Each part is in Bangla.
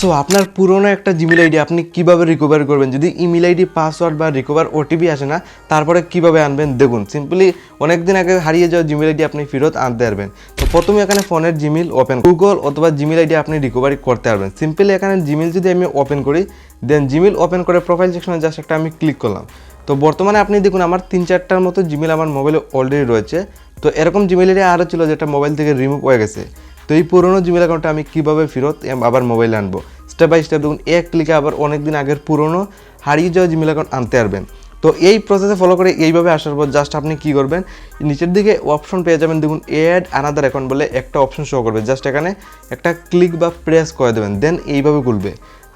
সো আপনার পুরনো একটা জিমেল আইডি আপনি কীভাবে রিকভার করবেন? যদি ইমেল আইডি পাসওয়ার্ড বা রিকভার ওটিপি আসে না, তারপরে কীভাবে আনবেন? দেখুন সিম্পলি অনেক দিন আগে হারিয়ে যাওয়া জিমেল আইডি আপনি ফেরত আনতে পারবেন। তো প্রথমে এখানে ফোনের জিমেল ওপেন গুগল অথবা জিমেল আইডি আপনি রিকভারি করতে পারবেন। সিম্পলি এখানে জিমেল যদি আমি ওপেন করি দেন জিমেল ওপেন করে প্রোফাইল সেকশনে জাস্ট একটা আমি ক্লিক করলাম। তো বর্তমানে আপনি দেখুন, আমার তিন চারটার মতো জিমেল আমার মোবাইলে অলরেডি রয়েছে। তো এরকম জিমেল আইডি আরও ছিল, যেটা মোবাইল থেকে রিমুভ হয়ে গেছে। তো এই পুরোনো জিমেল অ্যাকাউন্টটা আমি কীভাবে ফেরত আবার মোবাইলে আনব? স্টেপ বাই স্টেপ দেখুন, এক ক্লিকে আবার অনেক দিন আগের পুরনো, হারিয়ে যাওয়া জিমেল অ্যাকাউন্ট আনতে পারবেন। তো এই প্রসেসে ফলো করে এইভাবে আসার পর জাস্ট আপনি কী করবেন, নিচের দিকে অপশন পেয়ে যাবেন, দেখুন অ্যাড আনাদার অ্যাকাউন্ট বলে একটা অপশন শো করবে। জাস্ট এখানে একটা ক্লিক বা প্রেস করে দেবেন দেন এইভাবে খুলবে।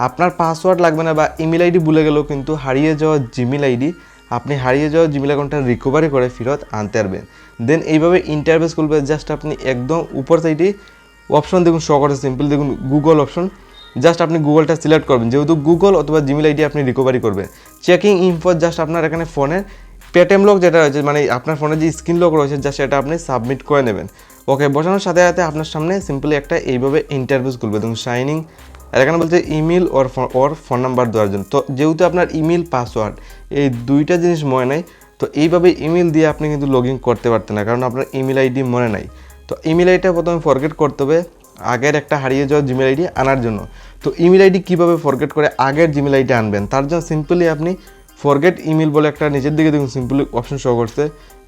আপনার পাসওয়ার্ড লাগবে না বা ইমেল আইডি ভুলে গেলেও কিন্তু হারিয়ে যাওয়া জিমেল আইডি আপনি হারিয়ে যাওয়া জিমেল অ্যাকাউন্টটা রিকভারি করে ফেরত আনতে পারবেন। দেন এইভাবে ইন্টারভেস খুলবে জাস্ট আপনি একদম উপর সাইডে অপশন দেখুন শো সিম্পল দেখুন গুগল অপশন জাস্ট আপনি গুগলটা সিলেক্ট করবেন। যেহেতু গুগল অথবা জিমেল আইডি আপনি রিকভারি করবেন। চেকিং ইনফো জাস্ট আপনার এখানে ফোনের পেটিএম লক যেটা রয়েছে মানে আপনার ফোনে যে স্ক্রিন লক রয়েছে জাস্ট সেটা আপনি সাবমিট করে নেবেন। ওকে বসানোর সাথে সাথে আপনার সামনে সিম্পলি একটা এইভাবে ইন্টারভিউস খুলবে। দেখুন শাইনিং আর এখানে বলছে email or or phone number দেওয়ার জন্য। তো যেহেতু আপনার ইমেল পাসওয়ার্ড এই দুইটা জিনিস মনে নাই, তো এইভাবে ইমেল দিয়ে আপনি কিন্তু লগ ইন করতে পারতেন না, কারণ আপনার ইমেল আইডি মনে নাই। তো ইমেল আইডিটা প্রথমে ফরগেট করতে হবে, আগের একটা হারিয়ে যাওয়া জিমেল আইডি আনার জন্য। তো ইমেল আইডি কীভাবে ফরগেট করে আগের জিমেল আইডি আনবেন? তার জন্য সিম্পলি আপনি ফরগেট ইমেল বলে একটা নিচের দিকে দেখুন সিম্পলি অপশন শো করছে।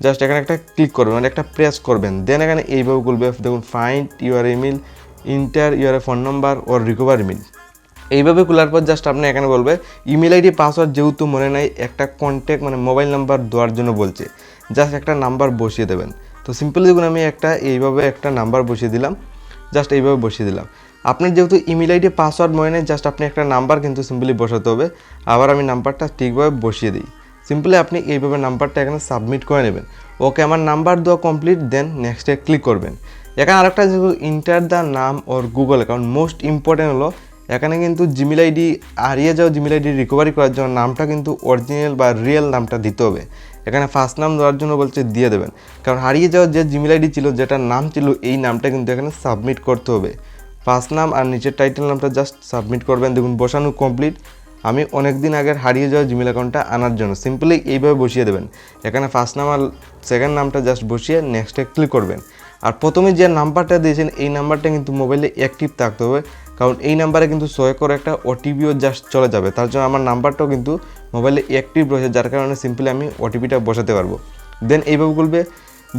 জাস্ট এখানে একটা ক্লিক করবেন মানে একটা প্রেস করবেন। দেন এখানে এইভাবে খুলবে দেখুন find your email enter your phone number or recover email এইভাবে খোলার পর জাস্ট আপনি এখানে বলবে ইমেল আইডি পাসওয়ার্ড যেহেতু মনে নাই, একটা কন্ট্যাক্ট মানে মোবাইল নাম্বার দেওয়ার জন্য বলছে। জাস্ট একটা নাম্বার বসিয়ে দেবেন। তো সিম্পলি দেখুন, আমি একটা এইভাবে একটা নাম্বার বসিয়ে দিলাম জাস্ট এইভাবে বসিয়ে দিলাম। আপনার যেহেতু ইমেল আইডি পাসওয়ার্ড মনে নেই জাস্ট আপনি একটা নাম্বার কিন্তু সিম্পলি বসাতে হবে। আবার আমি নাম্বারটা ঠিকভাবে বসিয়ে দিই। সিম্পলি আপনি এইভাবে নাম্বারটা এখানে সাবমিট করে নেবেন। ওকে, আমার নাম্বার দেওয়া কমপ্লিট দেন নেক্সটে ক্লিক করবেন। এখানে আরেকটা যেহেতু ইন্টার দ্য নাম or Google account most important হলো, এখানে কিন্তু জিমেল আইডি হারিয়ে যাওয়া জিমেল আইডি রিকভারি করার জন্য নামটা কিন্তু অরিজিনাল বা রিয়েল নামটা দিতে হবে। এখানে ফার্স্ট নাম দেওয়ার জন্য বলছে দিয়ে দেবেন। কারণ হারিয়ে যাওয়ার যে জিমেল আইডি ছিল, যেটার নাম ছিল, এই নামটা কিন্তু এখানে সাবমিট করতে হবে। ফার্স্ট নাম আর নিচের টাইটেল নামটা জাস্ট সাবমিট করবেন। দেখুন, বসানো কমপ্লিট আমি অনেক দিন আগের হারিয়ে যাওয়া জিমেল অ্যাকাউন্টটা আনার জন্য। সিম্পলি এইভাবে বসিয়ে দেবেন। এখানে ফার্স্ট নাম আর সেকেন্ড নামটা জাস্ট বসিয়ে নেক্সটে ক্লিক করবেন। আর প্রথমে যে নাম্বারটা দিয়েছেন, এই নাম্বারটা কিন্তু মোবাইলে অ্যাক্টিভ থাকতে হবে। কারণ এই নাম্বারে কিন্তু সয় করে একটা ওটিপিও জাস্ট চলে যাবে। তার জন্য আমার নাম্বারটাও কিন্তু মোবাইলে অ্যাক্টিভ রয়েছে, যার কারণে সিম্পলি আমি ওটিপিটা বসাতে পারব। দেন এইভাবে খুলবে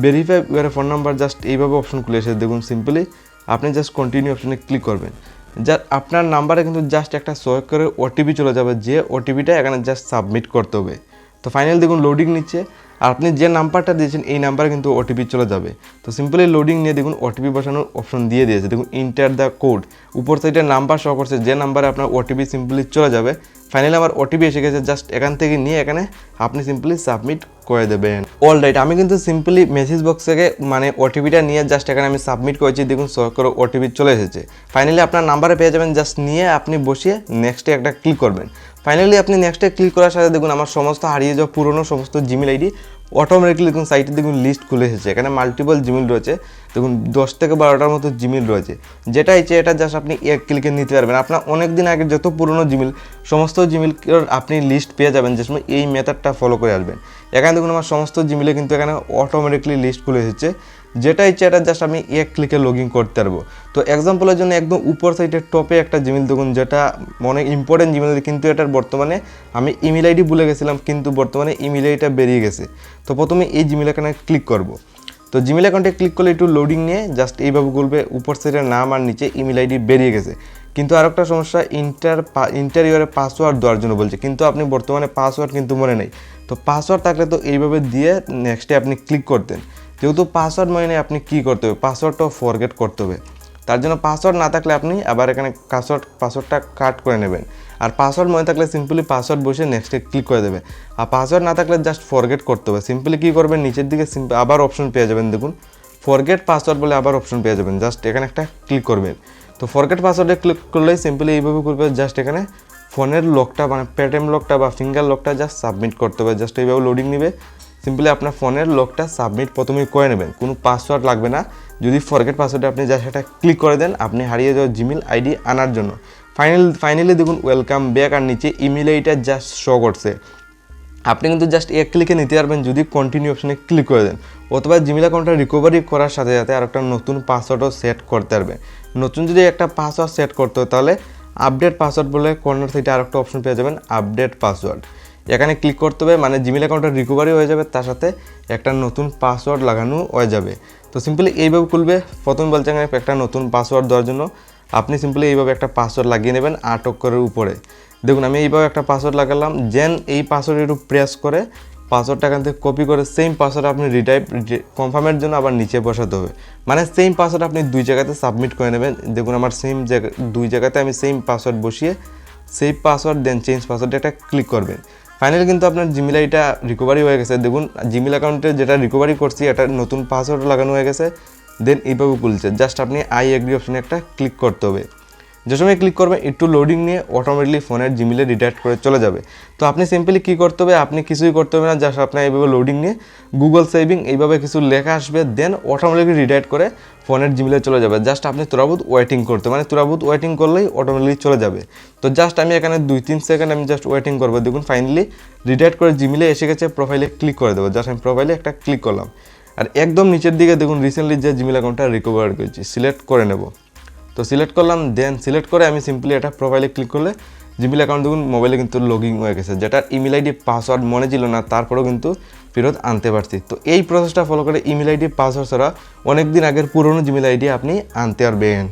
verify your phone number just এইভাবে অপশন খুলে এসে দেখুন সিম্পলি আপনি জাস্ট কন্টিনিউ অপশনে ক্লিক করবেন। যার আপনার নাম্বারে কিন্তু জাস্ট একটা সয় করে ওটিপি চলে যাবে, যে ওটিপিটা এখানে জাস্ট সাবমিট করতে হবে। তো ফাইনাল দেখুন লোডিং নিচ্ছে। আর আপনি যে নাম্বারটা দিয়েছেন, এই নাম্বারে কিন্তু ওটিপি চলে যাবে। তো সিম্পলি লোডিং নিয়ে দেখুন ওটিপি বসানোর অপশন দিয়ে দিয়েছে। দেখুন ইন্টার দ্য কোড উপর সাইডে নাম্বার শো করছে, যে নাম্বারে আপনার ওটিপি সিম্পলি চলে যাবে। ফাইনালি আমার ওটিপি এসে গেছে জাস্ট এখান থেকে নিয়ে এখানে আপনি সিম্পলি সাবমিট করে দেবেন। অল রাইট আমি কিন্তু সিম্পলি মেসেজ বক্স থেকে মানে ওটিপিটা নিয়ে জাস্ট এখানে আমি সাবমিট করেছি, দেখুন করে ওটিপি চলে এসেছে। ফাইনালি আপনার নাম্বারে পেয়ে যাবেন জাস্ট নিয়ে আপনি বসিয়ে নেক্সটে একটা ক্লিক করবেন। ফাইনালি আপনি নেক্সটে ক্লিক করার সাথে দেখুন, আমার সমস্ত হারিয়ে যাওয়া পুরনো সমস্ত জিমেল আইডি অটোমেটিকলি দেখুন সাইটে দেখুন লিস্ট খুলে এসেছে। এখানে মাল্টিপল জিমেল রয়েছে। দেখুন, দশ থেকে বারোটার মতো জিমেল রয়েছে। যেটা ইচ্ছে, এটা জাস্ট আপনি এক ক্লিকে নিতে পারবেন। আপনার অনেক দিন আগে যত পুরনো জিমেল সমস্ত জিমেল আপনি লিস্ট পেয়ে যাবেন, যে সময় এই মেথডটা ফলো করে আসবেন। এখানে দেখুন, আমার সমস্ত জিমেলে কিন্তু এখানে অটোমেটিকলি লিস্ট খুলে এসেছে। যেটা ইচ্ছে এটা জাস্ট আমি এক ক্লিকে লগ ইন করতে পারব। তো এক্সাম্পলের জন্য একদম উপর সাইডের টপে একটা জিমেল দেখুন, যেটা অনেক ইম্পর্টেন্ট জিমেল কিন্তু এটার বর্তমানে আমি ইমেল আইডি ভুলে গেছিলাম, কিন্তু বর্তমানে ইমেল আইডিটা বেরিয়ে গেছে। তো প্রথমে এই জিমেল এখানে ক্লিক করব। তো জিমেল অ্যাকাউন্টে ক্লিক করলে একটু লোডিং নিয়ে জাস্ট এইভাবে বলবে উপর সাইডের নাম আর নিচে ইমেল আইডি বেরিয়ে গেছে। কিন্তু আর একটা সমস্যা ইন্টার ইন্টারিয়রে পাসওয়ার্ড দেওয়ার জন্য বলছে, কিন্তু আপনি বর্তমানে পাসওয়ার্ড কিন্তু মনে নেই। তো পাসওয়ার্ড থাকলে তো এইভাবে দিয়ে নেক্সটে আপনি ক্লিক করতেন। যেহেতু পাসওয়ার্ড মনে আপনি কী করতে হবে? পাসওয়ার্ডটাও ফরগেট করতে হবে। তার জন্য পাসওয়ার্ড না থাকলে আপনি আবার এখানে পাসওয়ার্ড পাসওয়ার্ডটা কাট করে নেবেন। আর পাসওয়ার্ড মনে থাকলে সিম্পলি পাসওয়ার্ড বসে নেক্সটে ক্লিক করে দেবে। আর পাসওয়ার্ড না থাকলে জাস্ট ফরগেট করতে হবে। সিম্পলি কী করবেন? নিচের দিকে আবার অপশন পেয়ে যাবেন, দেখুন। ফরগেট পাসওয়ার্ড বলে আবার অপশন পেয়ে যাবেন। জাস্ট এখানে একটা ক্লিক করবেন। তো ফরগেট পাসওয়ার্ডে ক্লিক করলেই সিম্পলি এইভাবে করবে জাস্ট এখানে ফোনের লকটা মানে পেটিএম লকটা বা ফিঙ্গার লকটা জাস্ট সাবমিট করতে হবে। জাস্ট এইভাবে লোডিং নেবে। সিম্পলি আপনার ফোনের লকটা সাবমিট প্রথমেই করে নেবেন। কোনো পাসওয়ার্ড লাগবে না। যদি ফরগেট পাসওয়ার্ডে আপনি জাস্ট একটা ক্লিক করে দেন, আপনি হারিয়ে যাওয়া জিমেল আইডি আনার জন্য। ফাইনাল ফাইনালি দেখুন ওয়েলকাম ব্যাক আর নিচে ইমেল আইডিটা জাস্ট শো করছে। আপনি কিন্তু জাস্ট এক ক্লিকে নিতে পারবেন যদি কন্টিনিউ অপশনে ক্লিক করে দেন। অথবা জিমেল অ্যাকাউন্টটা রিকভারি করার সাথে সাথে আর একটা নতুন পাসওয়ার্ডও সেট করতে পারবেন। নতুন যদি একটা পাসওয়ার্ড সেট করতে হয়, তাহলে আপডেট পাসওয়ার্ড বলে কর্নার থেকে আর একটা অপশন পেয়ে যাবেন আপডেট পাসওয়ার্ড এখানে ক্লিক করতে হবে মানে জিমেল অ্যাকাউন্টটা রিকভারি হয়ে যাবে, তার সাথে একটা নতুন পাসওয়ার্ড লাগানো হয়ে যাবে। তো সিম্পলি এইভাবে খুলবে, প্রথম বলছে একটা নতুন পাসওয়ার্ড দেওয়ার জন্য। আপনি সিম্পলি এইভাবে একটা পাসওয়ার্ড লাগিয়ে নেবেন আট অক্ষরের উপরে। দেখুন, আমি এইভাবে একটা পাসওয়ার্ড লাগালাম, যেন এই পাসওয়ার্ড একটু প্রেস করে পাসওয়ার্ডটা এখান থেকে কপি করে সেম পাসওয়ার্ড আপনি রিটাইপ কনফার্মের জন্য আবার নিচে বসাতে হবে। মানে সেম পাসওয়ার্ড আপনি দুই জায়গাতে সাবমিট করে নেবেন। দেখুন, আমার সেম জায়গা, দুই জায়গাতে আমি সেম পাসওয়ার্ড বসিয়ে সেই পাসওয়ার্ড দেন চেঞ্জ পাসওয়ার্ডে একটা ক্লিক করবেন। ফাইনালি কিন্তু আপনার জিমেল আইটা রিকভারি হয়ে গেছে। দেখুন জিমেল অ্যাকাউন্টে যেটা রিকভারি করছি, এটা নতুন পাসওয়ার্ড লাগানো হয়ে গেছে দেন এইভাবে খুলছে। জাস্ট আপনি আই এগ্রি অপশনে একটা ক্লিক করতে হবে। যে সময় ক্লিক করবেন একটু লোডিং নিয়ে অটোমেটিকলি ফোনের জিমেলে রিডাইরেক্ট করে চলে যাবে। তো আপনি সিম্পলি কী করতে হবে, আপনি কিছুই করতে হবে না জাস্ট আপনার এইভাবে লোডিং নিয়ে গুগল সেভিং এইভাবে কিছু লেখা আসবে দেন অটোমেটিকলি রিডাইরেক্ট করে ফোনের জিমেলে চলে যাবে। জাস্ট আপনি তুরাবুত ওয়েটিং করতে মানে তুরাবুত ওয়েটিং করলেই অটোমেটিকলি চলে যাবে। তো জাস্ট আমি এখানে দুই তিন সেকেন্ড আমি জাস্ট ওয়েটিং করব। দেখুন ফাইনালি রিডাইরেক্ট করে জিমেলে এসে গেছে প্রোফাইলে ক্লিক করে দেবো। জাস্ট আমি প্রোফাইলে একটা ক্লিক করলাম। আর একদম নিচের দিকে দেখুন রিসেন্টলি যে জিমেল অ্যাকাউন্টটা রিকভার করেছি সিলেক্ট করে নেব। তো সিলেক্ট করলাম দেন সিলেক্ট করে আমি সিম্পলি এটা প্রোফাইলে ক্লিক করলে জিমেল অ্যাকাউন্ট দেখুন মোবাইলে কিন্তু লগিং হয়ে গেছে। যেটা ইমেল আইডি পাসওয়ার্ড মনে ছিল না, তারপরেও কিন্তু ফেরত আনতে পারছি। তো এই প্রসেসটা ফলো করে ইমেল আইডি পাসওয়ার্ড ছাড়া অনেক দিন আগের পুরনো জিমেল আইডি আপনি আনতে পারবেন।